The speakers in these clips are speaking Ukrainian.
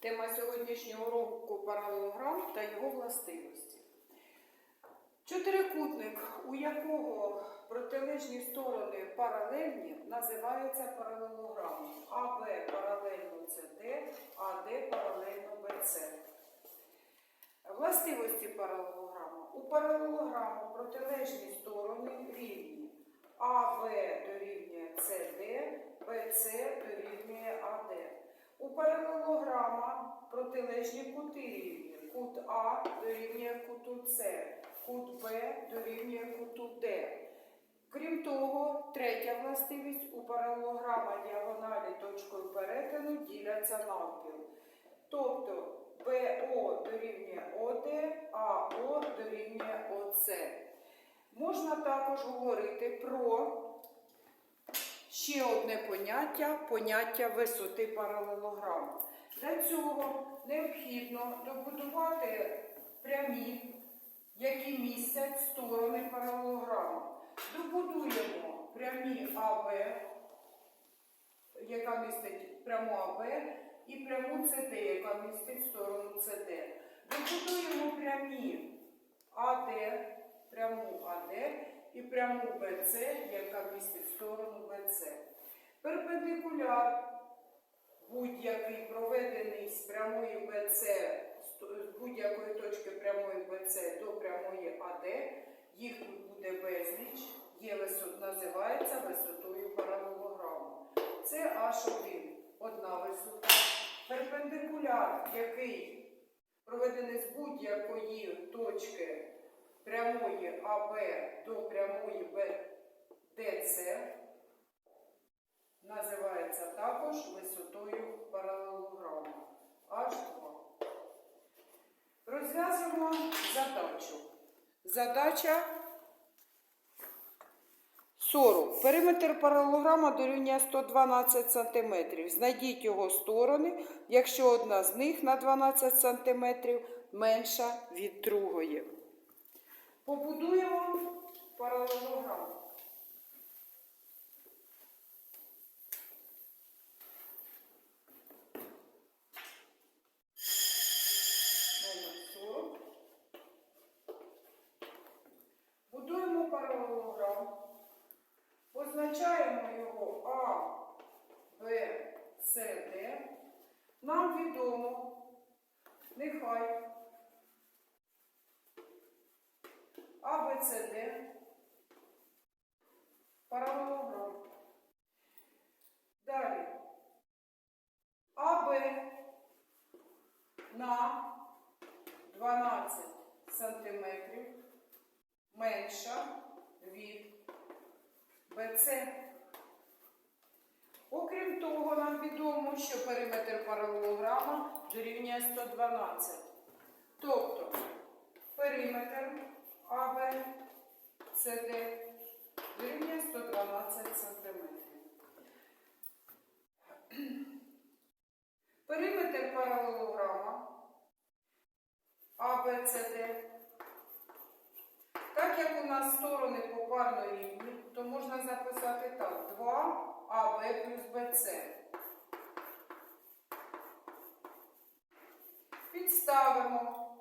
Тема сьогоднішнього уроку паралелограм та його властивості. Чотирикутник, у якого протилежні сторони паралельні, називається паралелограмом. АБ паралельно СД, АД паралельно БЦ. Властивості паралелограма. У паралелограму протилежні сторони рівні. АВ дорівнює СД, БЦ дорівнює АД. У паралелограма протилежні кути рівні. Кут А дорівнює куту С, кут Б дорівнює куту Д. Крім того, третя властивість у паралелограма діагоналі точкою перетину діляться навпіл. Тобто БО дорівнює ОД, а О дорівнює ОЦ. Можна також говорити про ще одне поняття поняття висоти паралелограму. Для цього необхідно добудувати прямі, які містять сторони паралелограму. Добудуємо прямі АБ, яка містить пряму АБ, і пряму СД, яка містить сторону СД. Добудуємо прямі АД, пряму АД і пряму БЦ, сторону БЦ. Перпендикуляр будь-який проведений з прямої БЦ, з будь-якої точки прямої БЦ до прямої АД, їх тут буде безліч, є висот, називається висотою паралелограму. Це H1, одна висота. Перпендикуляр, який проведений з будь-якої точки прямої АБ до прямої БДЦ, називається також висотою паралелограму H2. Розв'язуємо задачу. Задача 40. Периметр паралелограма дорівнює 112 см. Знайдіть його сторони, якщо одна з них на 12 см менша від другої. Побудуємо паралелограм. Номер 40. Будуємо. Позначаємо його А, Б, С, Д. Нам відомо, нехай А, Б, С, Д. Паралелограм. Далі. АБ на 12 сантиметрів менша від БЦ. Окрім того, нам відомо, що периметр паралелограма дорівнює 112. Тобто периметр АБ СД дорівнює 112 см. Периметр паралелограма ABCD. Так як у нас сторони попарно рівні, то можна записати так: 2 АБ плюс БЦ. Підставимо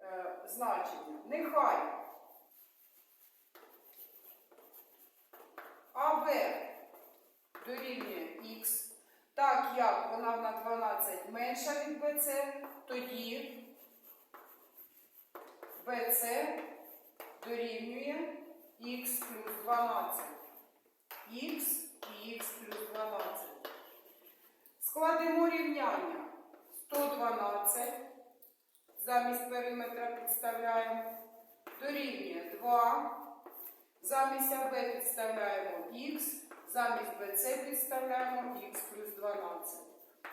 е, значення. Нехай АБ дорівнює Х, так як вона на 12 менша від БЦ, тоді БЦ дорівнює х плюс 12. Х х плюс 12. Складемо рівняння 112. Замість периметра підставляємо. Дорівнює 2. Замість АБ підставляємо х, замість БЦ підставляємо х плюс 12.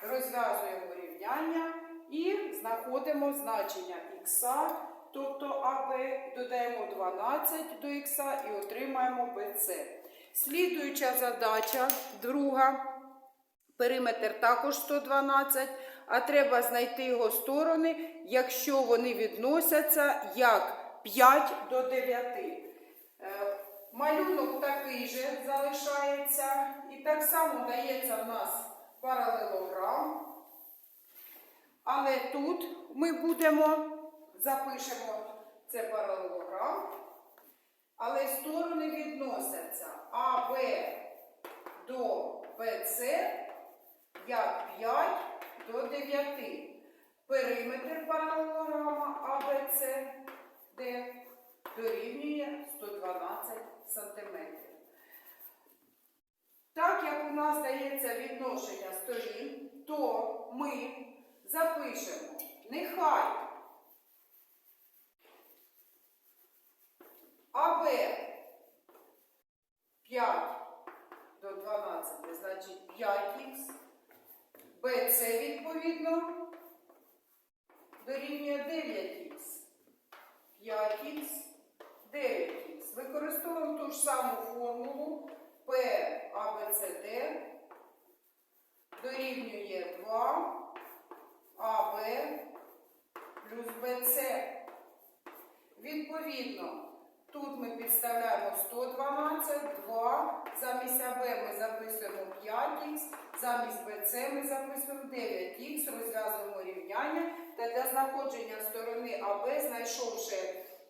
Розв'язуємо рівняння і знаходимо значення х, тобто АБ, додаємо 12 до х і отримаємо БЦ. Слідуюча задача, друга. Периметр також 112, а треба знайти його сторони, якщо вони відносяться як 5 до 9. Е, Малюнок такий же залишається. І так само дається в нас паралелограм. Але тут ми будемо, запишемо це паралелограм, але сторони відносяться АБ до БЦ як 5 до 9. Периметр паралелограма АБЦ Д дорівнює 112 см. Так як у нас дається відношення сторін, то ми запишемо нехай АБ 5 до 12, значить 5х, БЦ відповідно дорівнює 9х, 5х, 9х. Використовуємо ту ж саму формулу. P ABCD дорівнює 2 АБ плюс БЦ. Відповідно, тут ми підставляємо 112, 2, замість АБ ми записуємо 5х, замість БЦ ми записуємо 9х, розв'язуємо рівняння та для знаходження сторони АБ, знайшовши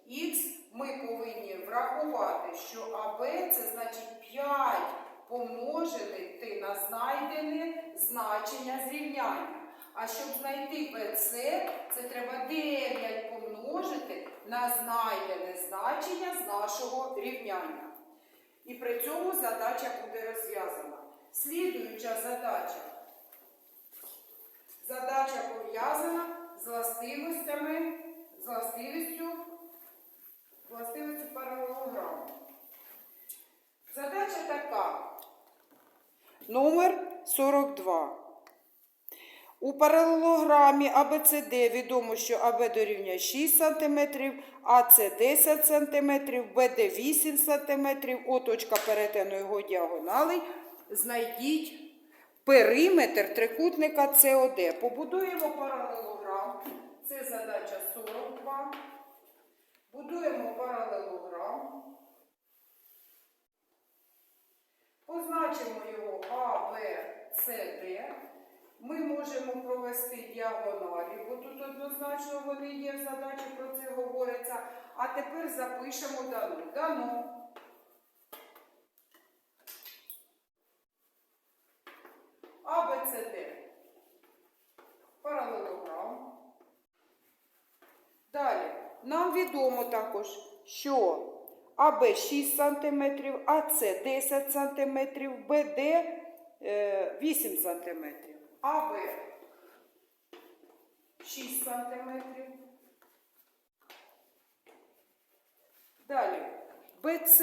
х, ми повинні врахувати, що АБ це значить 5 помножити на знайдене значення зрівняння. А щоб знайти БЦ, це треба 9 помножити на знайдене значення з нашого рівняння. І при цьому задача буде розв'язана. Слідуюча задача. Задача пов'язана з властивостями, з властивістю, властивістю паралелограму. Задача така. Номер 42. У паралелограмі АБЦД відомо, що АБ дорівнює 6 см, АЦ 10 см, БД 8 см, О перетину його діагоналей. Знайдіть периметр трикутника СОД. Побудуємо паралелограм. Це задача 42. Будуємо паралелограм. Позначимо його А, Б, С, Д. Ми можемо провести діагоналі, бо тут однозначно вони є в задачі, про це говориться. А тепер запишемо дано. Дано. А, Б, С, Д. Паралелограм. Далі. Нам відомо також, що АБ 6 см, АЦ 10 см, БД е, 8 см. АБ 6 см. Далі БЦ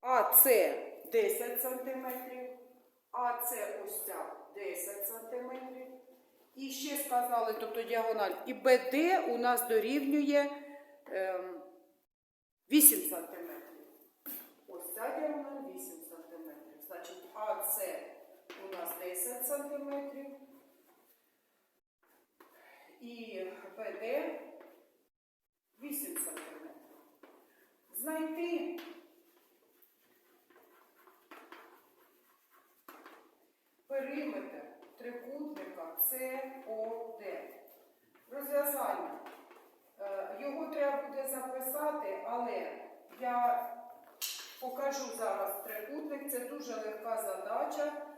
АЦ 10 см, АЦ ось ця 10 см. І ще сказали, тобто діагональ, і БД у нас дорівнює ем, 8 см. Ось ця діагональ 8 см. Значить, АЦ нас 10 см. І БД 8 см. Знайти периметр трикутника СОД. Розв'язання. Е, Його треба буде записати, але я покажу зараз трикутник. Це дуже легка задача.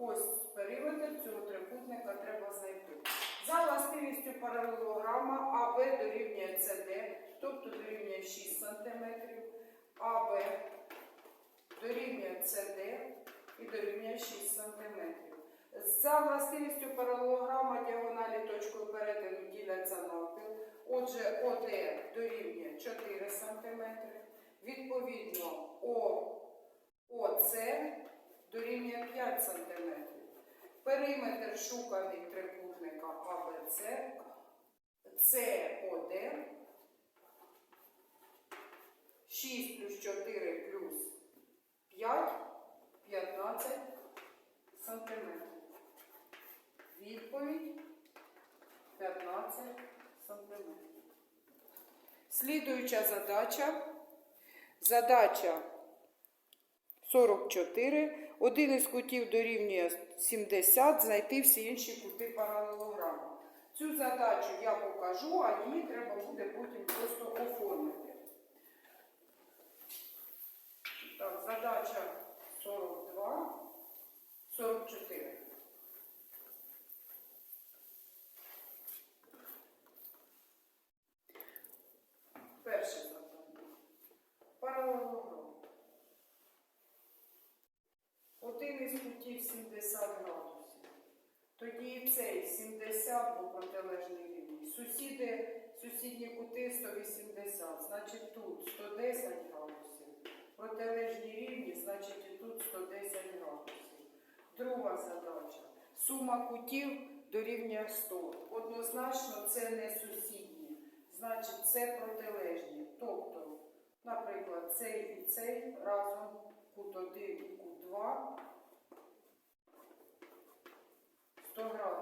Ось периметр цього трикутника треба знайти. За властивістю паралелограма АБ дорівнює СД, тобто дорівнює 6 см, АБ дорівнює СД і дорівнює 6 см. За властивістю паралелограма діагоналі точкою перетину діляться навпіл. Отже, ОД дорівнює 4 см. Відповідно, О, ОЦ дорівнює 5 см. Периметр шуканий трикутника АБЦ, СОД 6 плюс 4 плюс 5, 15 сантиметрів. Відповідь 15 сантиметрів. Слідуюча задача. Задача 44. один із кутів дорівнює 70, знайти всі інші кути паралелограму. Цю задачу я покажу, а її треба буде потім просто оформити. Так, задача 42, 44. Перше завдання. Паралелограм. Один із кутів 70 градусів. Тоді і цей 70, бо протилежний рівні. Сусіди, сусідні кути 180, значить тут 110 градусів. Протилежні рівні, значить і тут 110 градусів. Друга задача. Сума кутів дорівнює 100. Однозначно це не сусідні, значить це протилежні. Тобто, наприклад, цей і цей разом кут 1 і кут 2 100 градусів.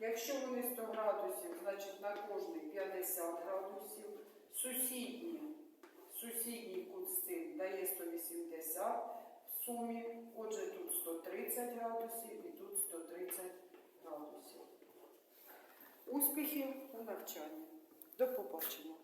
Якщо вони 100 градусів, значить на кожний 50 градусів. Сусідні, сусідній кут дає 180 в сумі. Отже, тут 130 градусів і тут 130 градусів. Успіхів у навчанні. До побачення.